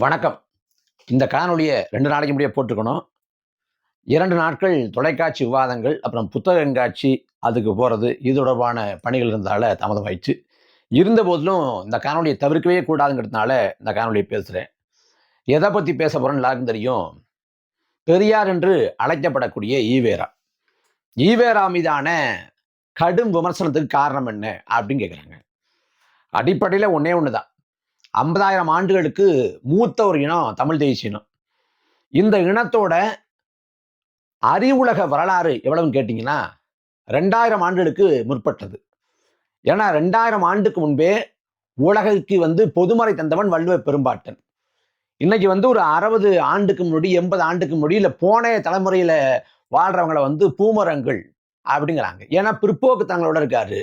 வணக்கம். இந்த காணொலியை ரெண்டு நாளைக்கு முடிய போட்டுக்கணும் இரண்டு நாட்கள் தொலைக்காட்சி விவாதங்கள் அப்புறம் புத்தகங்காட்சி அதுக்கு போகிறது இது தொடர்பான பணிகள் இருந்தால தாமதமாயிடுச்சு. இருந்த போதிலும் இந்த காணொலியை தவிர்க்கவே கூடாதுங்கிறதுனால இந்த காணொலியை பேசுகிறேன் எதை பற்றி பேச போகிறேன்னு எல்லாருக்கும் தெரியும். பெரியார் என்று அழைக்கப்படக்கூடிய ஈவேரா. ஈவேரா மீதான கடும் விமர்சனத்துக்கு காரணம் என்ன அப்படின்னு கேட்குறாங்க அடிப்படையில் ஒன்றே ஒன்று தான் ஐம்பதாயிரம் ஆண்டுகளுக்கு மூத்த ஒரு இனம் தமிழ் தேசிய இனம். இந்த இனத்தோட அறிவுலக வரலாறு எவ்வளவுன்னு கேட்டிங்கன்னா ரெண்டாயிரம் ஆண்டுகளுக்கு முற்பட்டது. ஏன்னா ரெண்டாயிரம் ஆண்டுக்கு முன்பே உலகுக்கு வந்து பொதுமறை தந்தவன் வள்ளுவ பெரும்பாட்டன். இன்னைக்கு வந்து ஒரு அறுபது ஆண்டுக்கு முன்னாடி எண்பது ஆண்டுக்கு முன்னாடி இல்லை போன தலைமுறையில் வாழ்றவங்கள வந்து பூமரங்கள் அப்படிங்கிறாங்க. ஏன்னா பிற்போக்கு தங்களோட இருக்காரு.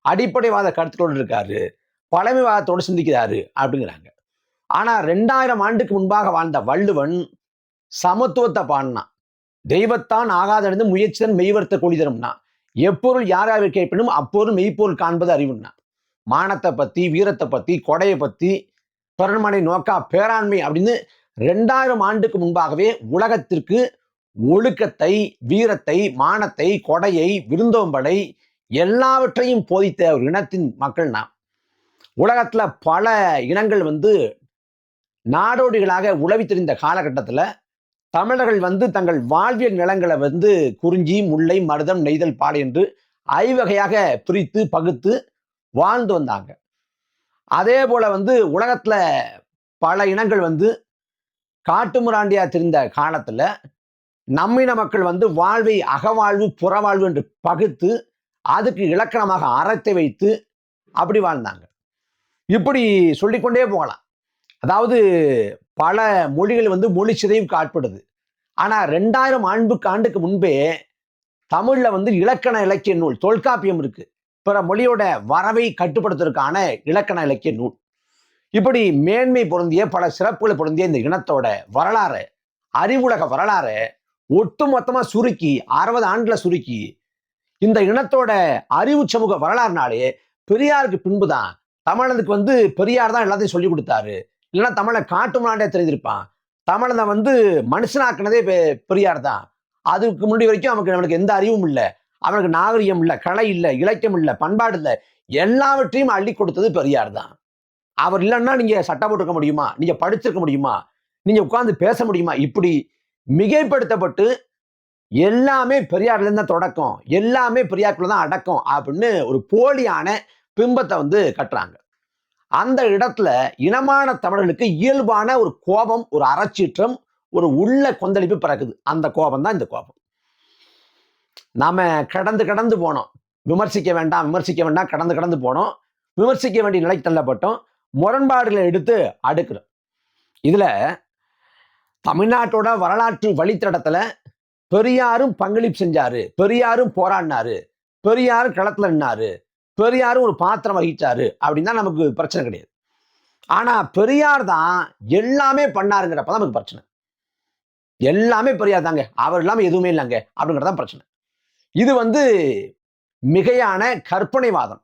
அடிப்படைவாத கருத்துக்களோட இருக்காரு. பழமைவாதத்தோடு சிந்திக்கிறாரு அப்படிங்கிறாங்க. ஆனால் ரெண்டாயிரம் ஆண்டுக்கு முன்பாக வாழ்ந்த வள்ளுவன் சமத்துவத்தை பாடினான் தெய்வத்தான் ஆகாதடைந்து முயற்சிதன் மெய்வர்த்த கொளிதரும்னா எப்பொருள் யாராவது கேட்பினும் அப்பொருள் மெய்ப்பொருள் காண்பது அறிவுன்னா மானத்தை பற்றி வீரத்தை பற்றி கொடையை பற்றி பிறன்மனை நோக்கா பேராண்மை அப்படின்னு ரெண்டாயிரம் ஆண்டுக்கு முன்பாகவே உலகத்திற்கு ஒழுக்கத்தை வீரத்தை மானத்தை கொடையை விருந்தோம்பலை எல்லாவற்றையும் போதித்த ஒரு இனத்தின் மக்கள் நாம் உலகத்துல பல இனங்கள் வந்து நாடோடிகளாக உழவி தெரிந்த காலகட்டத்தில் தமிழர்கள் வந்து தங்கள் வாழ்வியல் நிலங்களை வந்து குறிஞ்சி முல்லை மருதம் நெய்தல் பாலை என்று ஐவகையாக பிரித்து பகுத்து வாழ்ந்து வந்தாங்க. அதே போல வந்து உலகத்துல பல இனங்கள் வந்து காட்டுமிராண்டியா தெரிந்த காலத்துல நம்மின மக்கள் வந்து வாழ்வை அகவாழ்வு புறவாழ்வு என்று பகுத்து அதுக்கு இலக்கணமாக அறத்தை வைத்து அப்படி வாழ்ந்தாங்க. இப்படி சொல்லிக்கொண்டே போகலாம். அதாவது பல மொழிகள் வந்து மொழி சிதைவுக்கு ஆட்படுது ஆனா ரெண்டாயிரம் ஆண்டுக்கு ஆண்டுக்கு முன்பே தமிழ்ல வந்து இலக்கண இலக்கிய நூல் தொல்காப்பியம் இருக்கு. பிற மொழியோட வரவை கட்டுப்படுத்துவதற்கான இலக்கண இலக்கிய நூல். இப்படி மேன்மை பொருந்திய பல சிறப்புகளை பொருந்திய இந்த இனத்தோட வரலாறு அறிவுலக வரலாறு ஒட்டு மொத்தமா சுருக்கி அறுபது ஆண்டுல சுருக்கி இந்த இனத்தோட அறிவு சமூக வரலாறுனாலே பெரியாருக்கு பின்புதான் தமிழனுக்கு வந்து பெரியார் தான் எல்லாத்தையும் சொல்லி கொடுத்தாரு. இல்லைன்னா தமிழை காட்டு முன்னாடியே தெரிஞ்சிருப்பான் தமிழனை வந்து மனுஷனாக்குனதே பெ- பெரியார் தான். அதுக்கு முன்னாடி வரைக்கும் அவனுக்கு அவனுக்கு எந்த அறிவும் இல்லை. அவனுக்கு நாகரிகம் இல்லை கலை இல்லை இலக்கியம் இல்லை பண்பாடு இல்லை. எல்லாவற்றையும் அள்ளி கொடுத்தது பெரியார் தான். அவர் இல்லைன்னா நீங்க சட்டம் போட்டிருக்க முடியுமா? நீங்க படிச்சிருக்க முடியுமா? நீங்க உட்கார்ந்து பேச முடியுமா? இப்படி மிகைப்படுத்தப்பட்டு எல்லாமே பெரியார்ல இருந்து தான் தொடக்கம். எல்லாமே பெரியாருக்குள்ள தான் அடக்கம் அப்படின்னு ஒரு போலியான பிம்பத்தை வந்து கட்டுறாங்க. அந்த இடத்துல இனமான தமிழர்களுக்கு இயல்பான ஒரு கோபம் ஒரு அறச்சீற்றம் ஒரு உள்ள கொந்தளிப்பு பிறக்குது. அந்த கோபம் தான் இந்த கோபம். நாம கடந்து கடந்து போனோம். விமர்சிக்க வேண்டாம் விமர்சிக்க வேண்டாம் கடந்து கடந்து போனோம். விமர்சிக்க வேண்டிய நிலைக்கு தள்ளப்பட்டோம். முரண்பாடுகளை எடுத்து அடுக்கிறோம். இதுல தமிழ்நாட்டோட வரலாற்று வழித்தடத்துல பெரியாரும் பங்களிப்பு செஞ்சாரு. பெரியாரும் போராடினாரு. பெரியாரும் களத்துல நின்னாரு. பெரியாரும் ஒரு பாத்திரம் வகிச்சாரு அப்படின்னு தான் நமக்கு பிரச்சனை கிடையாது. ஆனா பெரியார் தான் எல்லாமே பண்ணாருங்கிறப்ப தான் நமக்கு பிரச்சனை. எல்லாமே பெரியார் தாங்க. அவர் இல்லாம எதுவுமே இல்லைங்க அப்படிங்கிறதான் பிரச்சனை. இது வந்து மிகையான கற்பனைவாதம்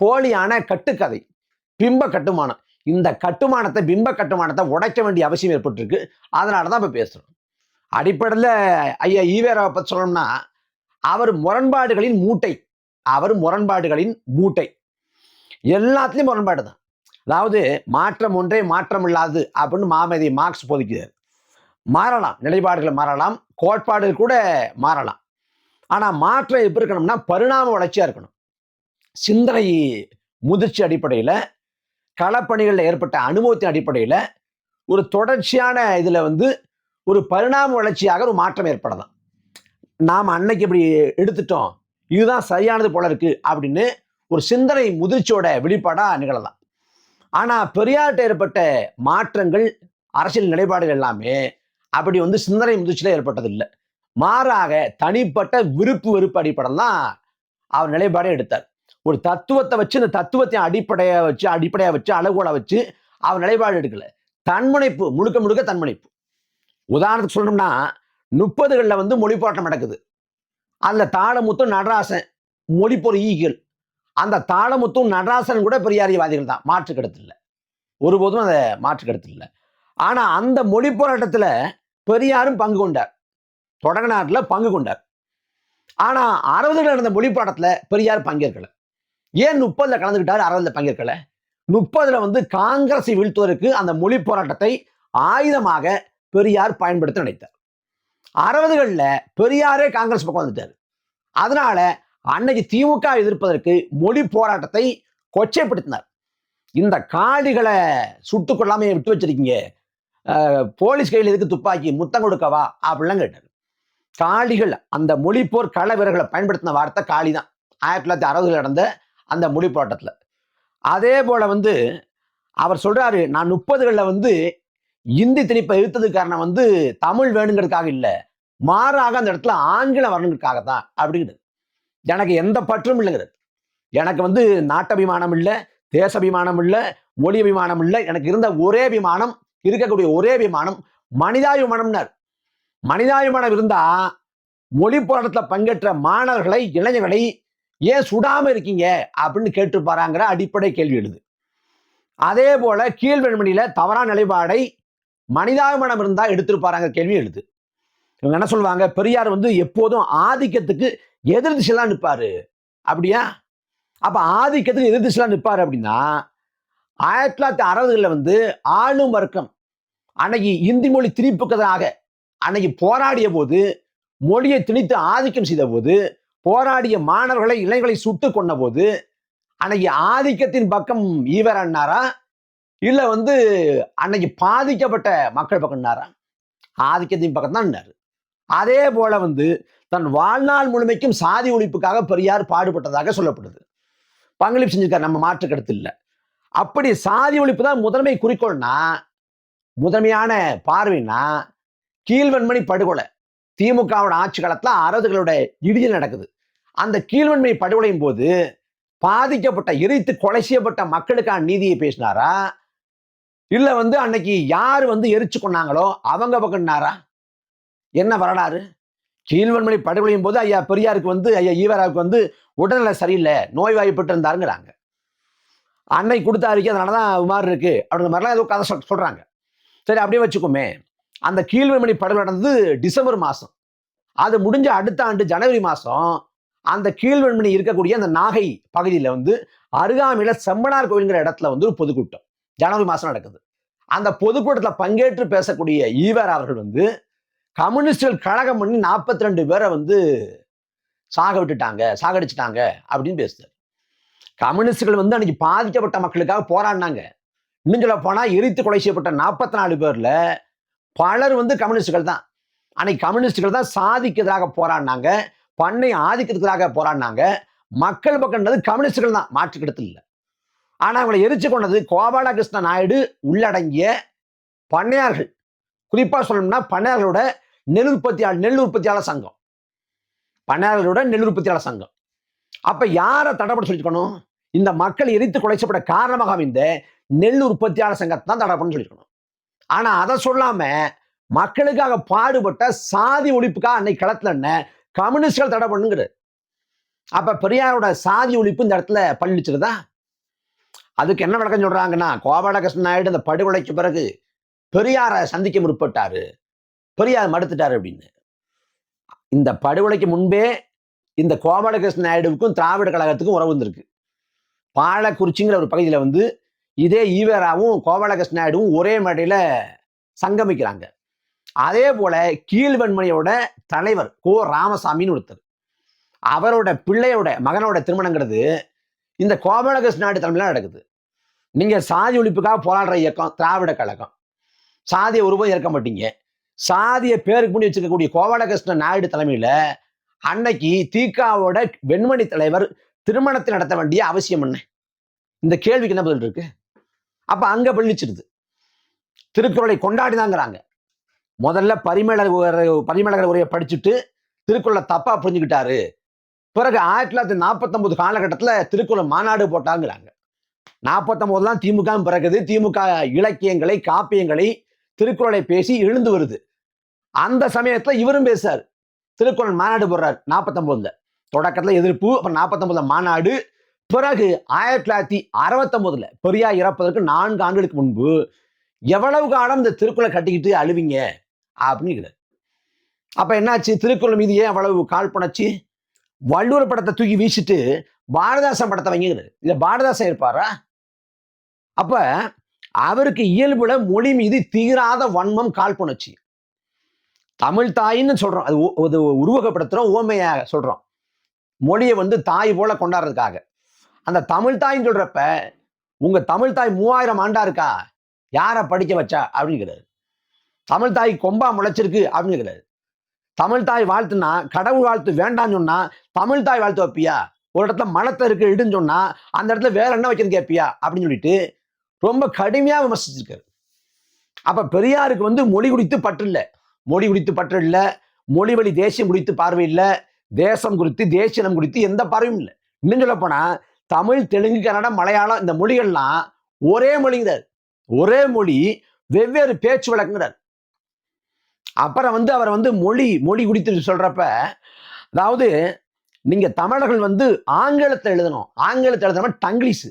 போலியான கட்டுக்கதை பிம்ப கட்டுமானம். இந்த கட்டுமானத்தை பிம்ப கட்டுமானத்தை உடைக்க வேண்டிய அவசியம் ஏற்பட்டிருக்கு. அதனால தான் இப்போ பேசுறோம். அடிப்படையில் ஐயா ஈவேராவை பற்றி சொல்லணும்னா அவர் முரண்பாடுகளின் மூட்டை. அவர் முரண்பாடுகளின் மூட்டை. எல்லாத்துலேயும் முரண்பாடு தான் அதாவது மாற்றம் ஒன்றே மாற்றம் இல்லாது அப்படின்னு மாமதி மார்க்ஸ் போதிக்கிறார். மாறலாம் நிலைப்பாடுகள் மாறலாம் கோட்பாடுகள் கூட மாறலாம். ஆனால் மாற்றம் எப்படி இருக்கணும்னா பரிணாம வளர்ச்சியாக இருக்கணும். சிந்தனை முதிர்ச்சி அடிப்படையில் களப்பணிகளில் ஏற்பட்ட அனுபவத்தின் அடிப்படையில் ஒரு தொடர்ச்சியான இதில் வந்து ஒரு பரிணாம வளர்ச்சியாக ஒரு மாற்றம் ஏற்படலாம். நாம் அன்னைக்கு இப்படி எடுத்துட்டோம். இதுதான் சரியானது போல இருக்கு அப்படின்னு ஒரு சிந்தனை முதிர்ச்சியோட வெளிப்பாடா நிகழலாம். ஆனா பெரியார்கிட்ட ஏற்பட்ட மாற்றங்கள் அரசியல் நிலைப்பாடுகள் எல்லாமே அப்படி வந்து சிந்தனை முதிர்ச்சியில ஏற்பட்டது இல்லை மாறாக தனிப்பட்ட விருப்பு வெறுப்பு அடிப்படையில் தான் அவர் நிலைப்பாடே எடுத்தார். ஒரு தத்துவத்தை வச்சு இந்த தத்துவத்தை அடிப்படையா வச்சு அடிப்படையா வச்சு அளவுகோலை வச்சு அவர் நிலைப்பாடு எடுக்கல. தன்முனைப்பு முழுக்க முழுக்க தன்முனைப்பு. உதாரணத்துக்கு சொல்லணும்னா முப்பதுகளில் வந்து மொழிப்பாட்டம் நடக்குது. அந்த தாளமுத்தும் நடராசன் மொழிப்பொரு ஈகிகள் அந்த தாளமுத்தும் நடராசன் கூட பெரியாரியவாதிகள் தான். மாற்று கடத்தில் ஒருபோதும் அதை மாற்று கடத்தில் ஆனால் ஆனா அந்த மொழி போராட்டத்துல பெரியாரும் பங்கு கொண்டார். தொடங்கநாட்டுல பங்கு கொண்டார். ஆனா அறுபதுல நடந்த மொழி போராட்டத்துல பெரியார் பங்கேற்கல. ஏன் முப்பதுல கலந்துக்கிட்டாரு அறுபதில் பங்கேற்கல? முப்பதுல வந்து காங்கிரஸை வீழ்த்துவதற்கு அந்த மொழி போராட்டத்தை ஆயுதமாக பெரியார் பயன்படுத்த நினைத்தார். அறுபதுகளில் பெரியாரே காங்கிரஸ் பக்கம் வந்துட்டார். அதனால அன்னைக்கு திமுக எதிர்ப்பதற்கு மொழி போராட்டத்தை கொச்சைப்படுத்தினார். இந்த காடிகளை சுட்டு கொள்ளாம விட்டு வச்சிருக்கீங்க. போலீஸ் கையில் எதுக்கு துப்பாக்கி முத்தம் கொடுக்கவா? அப்படிலாம் கேட்டார். காளிகள் அந்த மொழிப்போர் கள வீரர்களை பயன்படுத்தின வார்த்தை காளி தான் ஆயிரத்தி தொள்ளாயிரத்தி அறுபதுல நடந்த அந்த மொழி போராட்டத்தில். அதே போல் வந்து அவர் சொல்கிறாரு நான் முப்பதுகளில் வந்து இந்தி திணிப்பை இழுத்தது காரணம் வந்து தமிழ் வேணுங்கிறதுக்காக இல்லை. மாறாக அந்த இடத்துல ஆங்கிலம் வரணுங்கிறதுக்காக தான் அப்படிங்கிறது. எனக்கு எந்த பற்றும் இல்லைங்கிறது. எனக்கு வந்து நாட்டபிமானம் இல்லை தேசபிமானம் இல்லை மொழி அபிமானம் இல்லை. எனக்கு இருந்த ஒரே அபிமானம் இருக்கக்கூடிய ஒரே அபிமானம் மனிதாபிமானம்னார். மனிதாபிமானம் இருந்தா மொழி போராட்டத்தில் பங்கேற்ற மாணவர்களை இளைஞர்களை ஏன் சுடாம இருக்கீங்க அப்படின்னு கேட்டுப்பாராங்கிற அடிப்படை கேள்வி எழுது. அதே போல கீழ்வெண்மணியில தவறான நிலைப்பாடை மனிதாபிமானம் இருந்தா எடுத்திருப்பாராங்க கேள்வி எழுது. இவங்க என்ன சொல்லுவாங்க? பெரியார் வந்து எப்போதும் ஆதிக்கத்துக்கு எதிர் திசையில நிற்பாரு அப்படியா? அப்ப ஆதிக்கத்துக்கு எதிர் திசையில நிற்பாரு அப்படின்னா ஆயிரத்தி தொள்ளாயிரத்தி அறுபதுகளில் வந்து ஆளும் வர்க்கம் அன்னைக்கு இந்தி மொழி திணிப்புக்கதாக அன்னைக்கு போராடிய போது மொழியை திணித்து ஆதிக்கம் செய்த போது போராடிய மாணவர்களை இளைஞர்களை சுட்டு கொண்ட போது அன்னைக்கு ஆதிக்கத்தின் பக்கம் ஈவர் அண்ணாரா இல்ல வந்து அன்னைக்கு பாதிக்கப்பட்ட மக்கள் பக்கம்னாரா ஆதிக்கத்தின் பக்கம் தான் அதே போல வந்து தன் வாழ்நாள் முழுமைக்கும் சாதி ஒழிப்புக்காக பெரியார் பாடுபட்டதாக சொல்லப்படுது. பங்களிப்பு செஞ்சிருக்கார் நம்ம மாற்று கருத்து இல்லை. அப்படி சாதி ஒழிப்பு தான் முதன்மை குறிக்கோள்னா முதன்மையான பார்வைனா கீழ்வன்மணி படுகொலை. திமுகவோட ஆட்சி காலத்துல அறுபதுகளோட இடியில் நடக்குது. அந்த கீழ்வன்மை படுகொலையின் போது பாதிக்கப்பட்ட எரித்து கொலை செய்யப்பட்ட மக்களுக்கான நீதியை பேசினாரா? இல்ல வந்து அன்னைக்கு யார் வந்து எரிச்சு கொண்டாங்களோ அவங்க பக்கம்னாரா? என்ன வரலாறு? கீழ்வன்மணி படுகொலையும் போது ஐயா பெரியாருக்கு வந்து ஐயா ஈவராவுக்கு வந்து உடல்நிலை சரியில்லை நோய்வாய்ப்பட்டு இருந்தாருங்கிறாங்க அன்னை கொடுத்த அறிக்கை அதனால தான் மாதிரி இருக்கு அப்படிங்கிற மாதிரிலாம் ஏதோ கதை சொல் சொல்கிறாங்க சரி அப்படியே வச்சுக்கோமே. அந்த கீழ்வன்மணி படுகொலை நடந்தது டிசம்பர் மாதம் அது முடிஞ்ச அடுத்த ஆண்டு ஜனவரி மாதம் அந்த கீழ்வன்மணி இருக்கக்கூடிய அந்த நாகை பகுதியில் வந்து அருகாமையில் செம்பனார் கோயிலுங்கிற இடத்துல வந்து ஒரு பொதுக்கூட்டம். ஜனவரி மாதம் நடக்குது. அந்த பொதுக்கூட்டத்தில் பங்கேற்று பேசக்கூடிய ஈவர் அவர்கள் வந்து கம்யூனிஸ்டுகள் கழகம் பண்ணி நாற்பத்தி ரெண்டு பேரை வந்து சாக விட்டுட்டாங்க சாகடிச்சிட்டாங்க அப்படின்னு பேசுறாரு. கம்யூனிஸ்டுகள் வந்து அன்னைக்கு பாதிக்கப்பட்ட மக்களுக்காக போராடினாங்க. இன்னும் சொல்ல போனால் எரித்து கொலை செய்யப்பட்ட நாற்பத்தி நாலு பேர்ல பலர் வந்து கம்யூனிஸ்டுகள் தான். அன்னைக்கு கம்யூனிஸ்டுகள் தான் சாதிக்கு எதிராக போராடினாங்க பண்ணை ஆதிக்கத்துக்கு எதிராக போராடினாங்க. மக்கள் பக்கம்ன்றது கம்யூனிஸ்டுகள் தான். மாற்றுக்கிடத்தில் இல்லை. ஆனா அவங்களை எரிச்சு கொண்டது கோபாலகிருஷ்ண நாயுடு உள்ளடங்கிய பண்ணையார்கள். குறிப்பா சொல்லணும்னா பண்ணையார்களோட நெல் உற்பத்தியாளர் நெல் உற்பத்தியாளர் சங்கம். பண்ணையார்களோட நெல் உற்பத்தியாளர் சங்கம். அப்ப யாரை தடைப்பட சொல்லிக்கணும் இந்த மக்கள் எரித்து கொலைச்சப்பட காரணமாக அமைந்த நெல் உற்பத்தியாளர் சங்கத்தை தான் தடைப்படணும்னு சொல்லிக்கணும் ஆனா அதை சொல்லாம மக்களுக்காக பாடுபட்ட சாதி ஒழிப்புக்காக அன்னைக்கு களத்துல என்ன? கம்யூனிஸ்ட்கள் தடை பண்ணுங்கிறது அப்ப பெரியாரோட சாதி ஒழிப்பு இந்த இடத்துல பள்ளிச்சிருதா அதுக்கு என்ன விளக்கம் சொல்றாங்கன்னா கோபாலகிருஷ்ணன் நாயுடு அந்த படுகொலைக்கு பிறகு பெரியாரை சந்திக்க முற்பட்டாரு. பெரியார் மறுத்துட்டாரு அப்படின்னு. இந்த படுகொலைக்கு முன்பே இந்த கோபாலகிருஷ்ண நாயுடுவுக்கும் திராவிட கழகத்துக்கும் உறவு இருந்திருக்கு பாலக்குறிச்சிங்கிற ஒரு பகுதியில் வந்து இதே ஈவேராவும் கோபாலகிருஷ்ண நாயுடுவும் ஒரே மேடையில் சங்கமிக்கிறாங்க. அதே போல கீழ்வன்மணியோட தலைவர் கோ. ராமசாமின்னு ஒருத்தர். அவரோட பிள்ளையோட மகனோட திருமணங்கிறது இந்த கோபாலகிருஷ்ண நாயுடு தலைமையில நடக்குது. நீங்கள் சாதி ஒழிப்புக்காக போராடுற இயக்கம் திராவிட கழகம். சாதியை ஒருபோதும் இருக்க மாட்டீங்க. சாதியை பேருக்கு முடி வச்சிருக்கக்கூடிய கோபாலகிருஷ்ண நாயுடு தலைமையில் அன்னைக்கு தீகாவோட வெண்மணி தலைவர் திருமணத்தை நடத்த வேண்டிய அவசியம் என்ன? இந்த கேள்விக்கு என்ன பதில் இருக்கு? அப்போ அங்கே பள்ளிச்சிருது திருக்குறளை கொண்டாடிதாங்கிறாங்க முதல்ல பரிமேலர் உரை- பரிமேலகர் உரையை படிச்சுட்டு திருக்குறளை தப்பாக புரிஞ்சுக்கிட்டாரு. பிறகு ஆயிரத்தி தொள்ளாயிரத்தி நாற்பத்தொம்பது காலகட்டத்தில் திருக்குளம் மாநாடு போட்டாங்கிறாங்க. நாற்பத்தொன்பதுலாம் திமுக பிறகுது. திமுக இலக்கியங்களை காப்பியங்களை திருக்குறளை பேசி எழுந்து வருது. அந்த சமயத்துல இவரும் பேசார் திருக்குறள் மாநாடு போடுறார் நாற்பத்தொம்போதுல தொடக்கத்துல எதிர்ப்பு அப்புறம் நாற்பத்தொன்பதுல மாநாடு. பிறகு ஆயிரத்தி தொள்ளாயிரத்தி அறுபத்தொம்பதுல பெரியார் இறப்பதற்கு நான்கு ஆண்டுகளுக்கு முன்பு எவ்வளவு காலம் இந்த திருக்குறளை கட்டிக்கிட்டு அழுவீங்க? அப்படின்னு அப்ப என்னாச்சு? திருக்குறள் மீது ஏன் அவ்வளவு காழ்ப்புணர்ச்சி? வள்ளுவர் படத்தை தூக்கி வீசிட்டு பாரதாசன் படத்தை வைங்கிறது இல்லை பாரதாசன் இருப்பாரா? அப்ப அவருக்கு இயல்புல மொழி மீது தீராத வன்மம் காழ்ப்புணர்ச்சி தமிழ் தாயின்னு சொல்றோம். அது அது உருவகப்படுத்துறோம் ஓமையாக சொல்றோம். மொழியை வந்து தாய் போல கொண்டாடுறதுக்காக. அந்த தமிழ் தாயின்னு சொல்றப்ப உங்க தமிழ் தாய் மூவாயிரம் ஆண்டா இருக்கா? யாரை படிக்க வச்சா? அப்படிங்கிறது தமிழ் தாய் கொம்பா முளைச்சிருக்கு அப்படிங்கிறது தமிழ் தாய் வாழ்த்துனா கடவுள் வாழ்த்து வேண்டாம்னு சொன்னா தமிழ் தாய் வாழ்த்து வைப்பியா? ஒரு இடத்துல மனத்தை இருக்கு இடுன்னு சொன்னா அந்த இடத்துல வேற என்ன வைக்கணும் கேட்பியா அப்படின்னு சொல்லிட்டு ரொம்ப கடுமையா விமர்சிச்சிருக்காரு. அப்ப பெரியாருக்கு வந்து மொழி குறித்து பற்று இல்லை. மொழி குறித்து பற்று இல்லை. மொழி வழி தேசியம் குறித்து பார்வை இல்லை. தேசம் குறித்து தேசியம் குறித்து எந்த பார்வையும் இல்லை. இன்னும் சொல்ல போனா தமிழ் தெலுங்கு கன்னடம் மலையாளம் இந்த மொழிகள்லாம் ஒரே மொழிங்கிறார். ஒரே மொழி வெவ்வேறு பேச்சு வழக்குங்கிறார். அப்புறம் வந்து அவர் வந்து மொழி மொழி குடித்து சொல்றப்ப அதாவது நீங்க தமிழர்கள் வந்து ஆங்கிலத்தை எழுதணும். ஆங்கிலத்தை எழுதணும் டங்கிலீஷ்.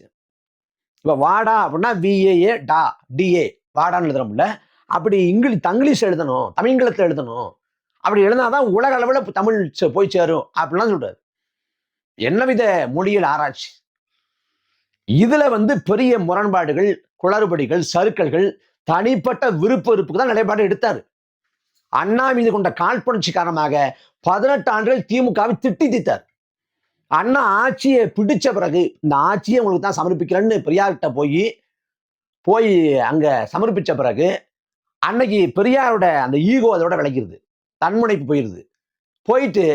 இப்ப வாடா அப்படின்னா விஏஏ டா டிஏ வாடான்னு எழுதுறோம்ல. அப்படி இங்கிலீஷ் தங்கிலீஷ் எழுதணும் தமிழ்களத்தில் எழுதணும். அப்படி எழுதினாதான் உலக அளவில் தமிழ் சே- போய் சேரும் அப்படிலாம் சொல்றாரு. என்ன வித மொழியில் ஆராய்ச்சி? இதுல வந்து பெரிய முரண்பாடுகள் குளறுபடிகள் சறுக்கல்கள் தனிப்பட்ட விருப்ப வெறுப்புக்கு தான் நிலைப்பாடு எடுத்தாரு. அண்ணா மீது கொண்ட காழ்ப்புணர்ச்சி காரணமாக பதினெட்டு ஆண்டுகள் திமுகவை திட்டி தீத்தார் அண்ணா ஆட்சியை பிடிச்ச பிறகு இந்த ஆட்சியை உங்களுக்கு தான் சமர்ப்பிக்கிறேன்னு பெரியார்கிட்ட போய் போய் அங்க சமர்ப்பிச்ச பிறகு அன்னைக்கு பெரியாரோட அந்த ஈகோ அதோட விளக்கிடுது தன்முனைப்பு போயிருது. போயிட்டு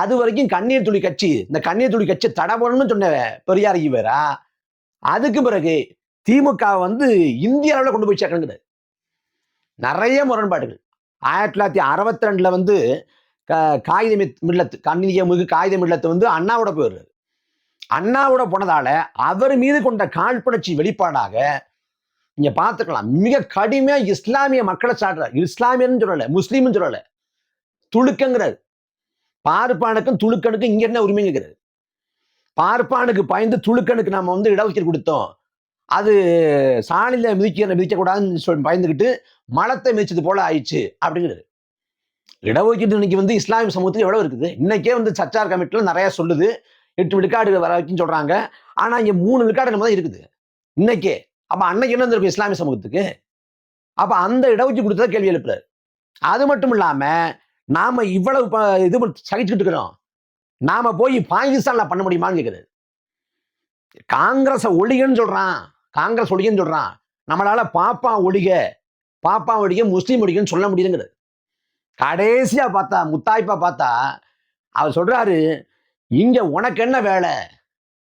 அது வரைக்கும் கண்ணீர் துளி கட்சி இந்த கண்ணீர் துளி கட்சி தடபடணும்னு சொன்ன பெரியார் ஈவரா அதுக்கு பிறகு திமுக வந்து இந்திய அளவில் கொண்டு போய் சேர்க்கணுங்கிறது நிறைய முரண்பாடுகள். ஆயிரத்தி தொள்ளாயிரத்தி அறுபத்தி ரெண்டுல வந்து க- காகித மித்- மில்லத்து கண்ணிய முகு காகித மில்லத்து வந்து அண்ணாவோட போயிடுறாரு. அண்ணாவோட போனதால அவர் மீது கொண்ட காழ்ப்புணர்ச்சி வெளிப்பாடாக நீங்க பார்த்துக்கலாம். மிக கடுமையா இஸ்லாமிய மக்களை சாடுறார். இஸ்லாமியன்னு சொல்லல முஸ்லீம்னு சொல்லல. துளுக்கங்கிறார் பார்ப்பானுக்கும் துளுக்கனுக்கும் இங்க என்ன உரிமைங்கிறது பார்ப்பானுக்கு பயந்து துளுக்கனுக்கு நம்ம வந்து இடஒதுக்கீடு கொடுத்தோம். அது சாணியில் மிதிக்க மிதிக்கக்கூடாதுன்னு சொல்லி பயந்துக்கிட்டு மலத்தை மிதிச்சது போல ஆயிடுச்சு அப்படிங்கிறது. இடஒதுக்கீடு இன்னைக்கு வந்து இஸ்லாமிய சமூகத்துக்கு எவ்வளவு இருக்குது? இன்னைக்கே வந்து சச்சார் கமிட்டில நிறைய சொல்லுது. எட்டு விழுக்காடு வர வரைக்கும் சொல்றாங்க. ஆனா இங்க மூணு விழுக்காடு நம்ம தான் இருக்குது. இன்னைக்கே. அப்ப அன்னைக்கு என்ன இருந்திருக்கும் இஸ்லாமிய சமூகத்துக்கு? அப்ப அந்த இடஒதுக்கீடு கொடுத்தா கேள்வி எழுப்புறாரு. அது மட்டும் இல்லாம நாம இவ்வளவு இது சகிச்சுக்கிட்டு இருக்கிறோம். நாம போய் பாகிஸ்தான்ல பண்ண முடியுமான்னு கேக்குறாரு. காங்கிரஸ ஒழிகன்னு சொல்றான். காங்கிரஸ் ஒழிகன்னு சொல்றான். நம்மளால பாப்பா ஒழிக பாப்பா ஒழிக முஸ்லீம் ஒழிகன்னு சொல்ல முடியுதுங்கிறது கடைசியா பார்த்தா முத்தாய்ப்பா பார்த்தா அவர் சொல்றாரு இங்க உனக்கு என்ன வேலை?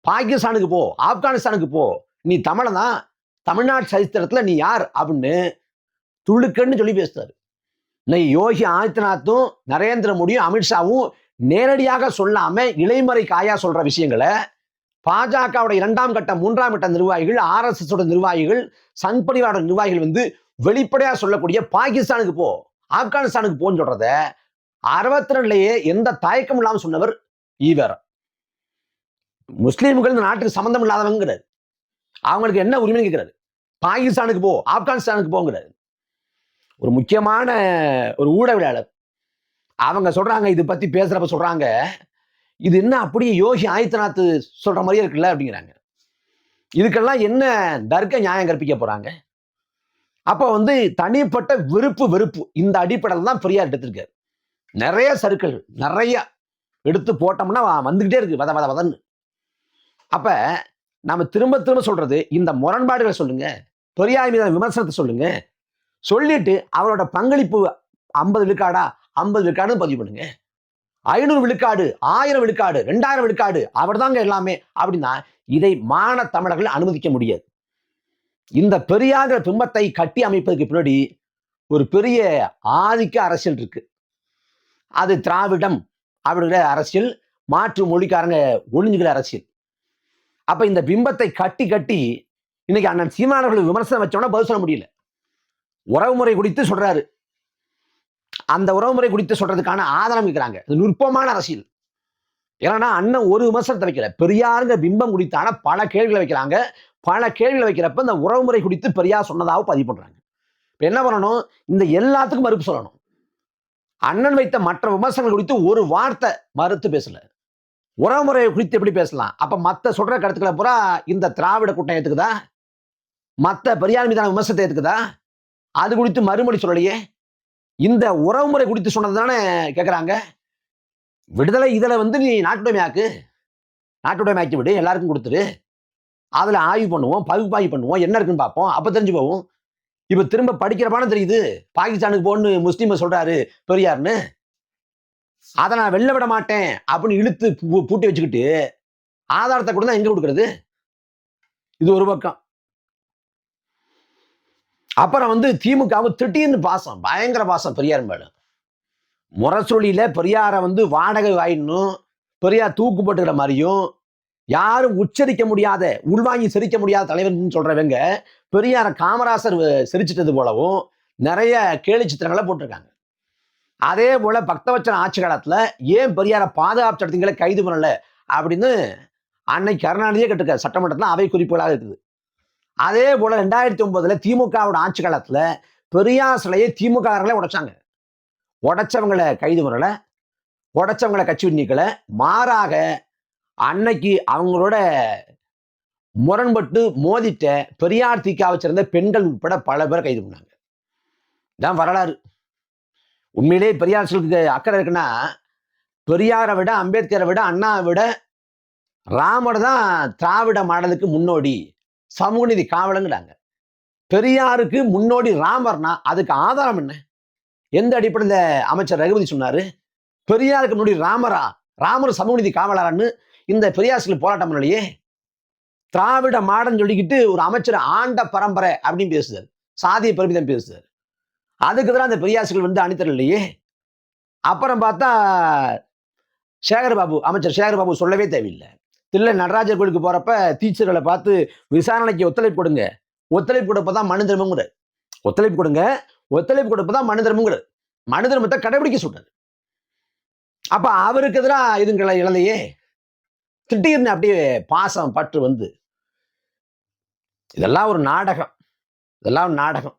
பாகிஸ்தானுக்கு போ ஆப்கானிஸ்தானுக்கு போ. நீ தமிழனா தான். தமிழ்நாட்டு சரித்திரத்துல நீ யார்? அப்படின்னு துளுக்கன்னு சொல்லி பேசுறாரு. இன்னைக்கு யோகி ஆதித்யநாத்தும் நரேந்திர மோடியும் அமித்ஷாவும் நேரடியாக சொல்லாம இளைமறை காயா சொல்ற விஷயங்களை பாஜகவுடைய இரண்டாம் கட்ட மூன்றாம் கட்ட நிர்வாகிகள் ஆர்எஸ்எஸ் ஓட நிர்வாகிகள் சங் பரிவாரோட நிர்வாகிகள் வந்து வெளிப்படையா சொல்லக்கூடிய பாகிஸ்தானுக்கு போ ஆப்கானிஸ்தானுக்கு போன்னு சொல்றத அறுபத்தி ரெண்டுலயே எந்த தயக்கம் இல்லாம சொன்னவர் ஈவர் முஸ்லீம்கள் இந்த நாட்டுக்கு சம்பந்தம் இல்லாதவங்கிறாரு. அவங்களுக்கு என்ன உரிமை கேட்கிறாரு பாகிஸ்தானுக்கு போ ஆப்கானிஸ்தானுக்கு போங்கிறாரு. ஒரு முக்கியமான ஒரு ஊடகவியலாளர். அவங்க சொல்றாங்க இது பத்தி பேசுறப்ப சொல்றாங்க இது என்ன அப்படியே யோகி ஆதித்யநாத் சொல்ற மாதிரியே இருக்குல்ல அப்படிங்கிறாங்க. இதுக்கெல்லாம் என்ன தர்க்க நியாயம் கற்பிக்க போறாங்க? அப்ப வந்து தனிப்பட்ட விருப்பு வெறுப்பு இந்த அடிப்படையில் தான் பெரியார் எடுத்திருக்காரு. நிறைய சருக்கள் நிறைய எடுத்து போட்டோம்னா வந்துக்கிட்டே வந்துகிட்டே இருக்கு வத வத வதன்னு. அப்ப நம்ம திரும்ப திரும்ப சொல்றது இந்த முரண்பாடுகளை சொல்லுங்க பெரியார் மீதான விமர்சனத்தை சொல்லுங்க சொல்லிட்டு அவரோட பங்களிப்பு ஐம்பது விழுக்காடா ஐம்பது விழுக்காடுன்னு பதிவு பண்ணுங்க. ஐநூறு விழுக்காடு ஆயிரம் விழுக்காடு ரெண்டாயிரம் விழுக்காடு அவர்தாங்க எல்லாமே அப்படின்னா இதை மான தமிழர்கள் அனுமதிக்க முடியாது. இந்த பெரியார் பிம்பத்தை கட்டி அமைப்பதற்கு பின்னாடி ஒரு பெரிய ஆதிக்க அரசியல் இருக்கு. அது திராவிடம் அப்படிங்கிற அரசியல் மாற்று மொழிக்காரங்க ஒளிஞ்சுகிற அரசியல். அப்ப இந்த பிம்பத்தை கட்டி கட்டி இன்னைக்கு அண்ணன் சீமானவர்கள் விமர்சனம் வச்சோம்னா பதில் சொல்ல முடியல. உறவுமுறை குறித்து சொல்றாரு. அந்த உறவுமுறை குறித்து சொல்றதுக்கான ஆதாரம் இருக்கிறாங்க அது நுட்பமான அரசியல். ஏன்னா அண்ணன் ஒரு விமர்சனத்தை வைக்கல. பெரியாருங்க பிம்பம் குறித்தான பல கேள்விகளை வைக்கிறாங்க. பல கேள்விகளை வைக்கிறப்ப இந்த உறவுமுறை குறித்து பெரியார் சொன்னதாக பதிவு பண்றாங்க. இப்ப என்ன பண்ணணும்? இந்த எல்லாத்துக்கும் மறுப்பு சொல்லணும். அண்ணன் வைத்த மற்ற விமர்சனங்கள் குறித்து ஒரு வார்த்தை மறுத்து பேசல. உறவுமுறை குறித்து எப்படி பேசலாம்? அப்ப மத்த சொல்ற கருத்துக்களை பூரா இந்த திராவிட கூட்டம் ஏத்துக்குதா? மத்த பெரியார் மீதான விமர்சனத்தை ஏத்துக்குதா? அது குறித்து மறுமொழி சொல்லலையே? இந்த உறவுமுறை குறித்து சொன்னது தானே கேட்குறாங்க விடுதலை இதில் வந்து நீ நாட்டுடைமையாக்கு. நாட்டுடைமையாக்கி விடு எல்லாருக்கும் கொடுத்துரு. அதில் ஆய்வு பண்ணுவோம் பகுப்பாய்வு பண்ணுவோம் என்ன இருக்குன்னு பார்ப்போம் அப்போ தெரிஞ்சு போவோம் இப்போ திரும்ப படிக்கிறப்பான தெரியுது. பாகிஸ்தானுக்கு போன்னு முஸ்லீம் சொல்கிறாரு பெரியார்னு. அதை நான் வெளில விட மாட்டேன் அப்படின்னு இழுத்து பூ- பூட்டி வச்சுக்கிட்டு ஆதாரத்தை கொடுத்தா எங்கே கொடுக்குறது? இது ஒரு பக்கம். அப்புறம் வந்து திமுகவும் திடீர்னு பாசம் பயங்கர பாசம் பெரியார் மேல. முரசொலியில பெரியாரை வந்து வாடகை வாயிடணும் பெரியார் தூக்கு போட்டுக்கிற மாதிரியும் யாரும் உச்சரிக்க முடியாத உள்வாங்கி சிரிக்க முடியாத தலைவர்னு சொல்றவங்க பெரியார காமராசர் சிரிச்சிட்டது போலவும் நிறைய கேலி சித்திரங்களை போட்டிருக்காங்க. அதே போல பக்தவச்சன ஆட்சி காலத்துல ஏன் பெரியார பாதுகாப்பு சட்டத்திங்களை கைது பண்ணல அப்படின்னு அன்னைக்கு கருணாநிதியே கேட்டிருக்காரு. சட்டமன்றத்துல அவை குறிப்புகளாக இருக்குது. அதே போல ரெண்டாயிரத்தி ஒன்பதுல திமுகவோட ஆட்சி காலத்துல பெரியார் சிலையை திமுகங்களே உடைச்சாங்க. உடைச்சவங்களை கைது பண்ணல உடைச்சவங்களை கட்சி நீக்கல. மாறாக அன்னைக்கு அவங்களோட முரண்பட்டு மோதிட்ட பெரியார் தீக்காவை சேர்ந்த பெண்கள் உட்பட பல பேர் கைது பண்ணாங்க. இதான் வரலாறு. உண்மையிலே பெரியார் சிலுக்கு அக்கறை இருக்குன்னா பெரியாரை விட அம்பேத்கரை விட அண்ணாவை விட ராமர் தான் திராவிட மாடலுக்கு முன்னோடி. சமூக நீதி காவலங்கிறாங்க. பெரியாருக்கு முன்னோடி ராமர்னா அதுக்கு ஆதாரம் என்ன? எந்த அடிப்படையில் அமைச்சர் ரகுபதி சொன்னாரு? பெரியாருக்கு முன்னாடி ராமரா? ராமர் சமூக நீதி காவலரான்னு இந்த பெரியார் போராட்டம் பண்ணலையே? திராவிட மாடன் சொல்லிக்கிட்டு ஒரு அமைச்சர் ஆண்ட பரம்பரை அப்படின்னு பேசுதார் சாதிய பெருமிதம் பேசுதார் அதுக்கு தான் அந்த பெரியாசிகள் வந்து அணித்தரலையே அப்புறம் பார்த்தா சேகர்பாபு அமைச்சர் சேகர்பாபு சொல்லவே தேவையில்லை. தில்லை நடராஜர் கோயிலுக்கு போறப்ப டீச்சர்களை பார்த்து விசாரணைக்கு ஒத்துழைப்பு கொடுங்க. ஒத்துழைப்பு கொடுப்பதான் மனு தர்மங்கிற ஒத்துழைப்பு கொடுங்க. ஒத்துழைப்பு கொடுப்பதான் மனு தர்மங்கிற மனு தர்மத்தை கடைபிடிக்க சொல்றாரு. அப்ப அவருக்கு எதிராக இதுங்களை இழந்தையே திடீர்னு அப்படியே பாசம் பற்று வந்து. இதெல்லாம் ஒரு நாடகம். இதெல்லாம் ஒரு நாடகம்.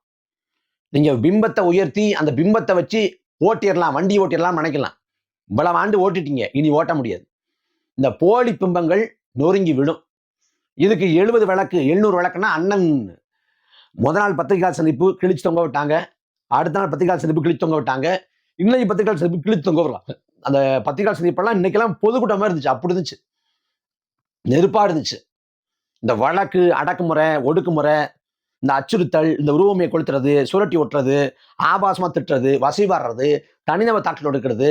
நீங்க பிம்பத்தை உயர்த்தி அந்த பிம்பத்தை வச்சு ஓட்டிடலாம் வண்டி ஓட்டிடலாம் நினைக்கலாம். இவ்வளவு ஆண்டு ஓட்டிட்டீங்க. இனி ஓட்ட முடியாது. இந்த போலி பிம்பங்கள் நொறுங்கி விடும். இதுக்கு எழுபது விளக்கு எழுநூறு விளக்குன்னா அண்ணன் முத நாள் பத்திரிகா சந்திப்பு கிழிச்சு தொங்க விட்டாங்க. அடுத்த நாள் பத்திரிகா சந்திப்பு கிழிச்சு தொங்க விட்டாங்க. இன்னைக்கு பத்திரிகா சந்திப்பு கிழிச்சு தொங்க விடலாம். அந்த பத்திரிகா சந்திப்பெல்லாம் இன்னைக்கெல்லாம் பொதுக்கூட்டமா இருந்துச்சு. அப்படி இருந்துச்சு. நெருப்பா இருந்துச்சு. இந்த வழக்கு அடக்குமுறை ஒடுக்குமுறை இந்த அச்சுறுத்தல் இந்த உருவமையை கொளுத்துறது சுரட்டி ஒட்டுறது ஆபாசமா திட்டுறது வசிவாடுறது தனிநபர் தாக்கல் எடுக்கிறது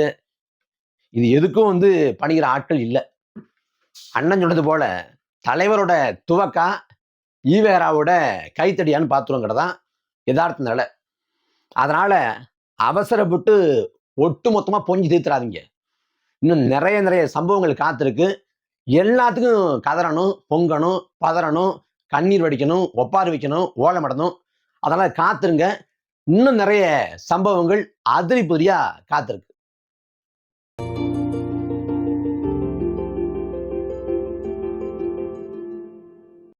இது எதுக்கும் வந்து பணிகிற ஆட்கள் இல்லை. அண்ணன் சொன்னது போல தலைவரோட துவக்கா ஈவேராவோட கைத்தடியான்னு பார்த்துருங்கிறதான் யதார்த்த நிலை. அதனால அவசரப்பட்டு ஒட்டு மொத்தமாக பொஞ்சு தீர்த்துறாதீங்க இன்னும் நிறைய நிறைய சம்பவங்கள் காத்திருக்கு. எல்லாத்துக்கும் கதறணும் பொங்கணும் பதறணும் கண்ணீர் வடிக்கணும் ஒப்பாரி வைக்கணும் ஓலமிடணும் அதனால காத்துருங்க. இன்னும் நிறைய சம்பவங்கள் அதிரி காத்திருக்கு.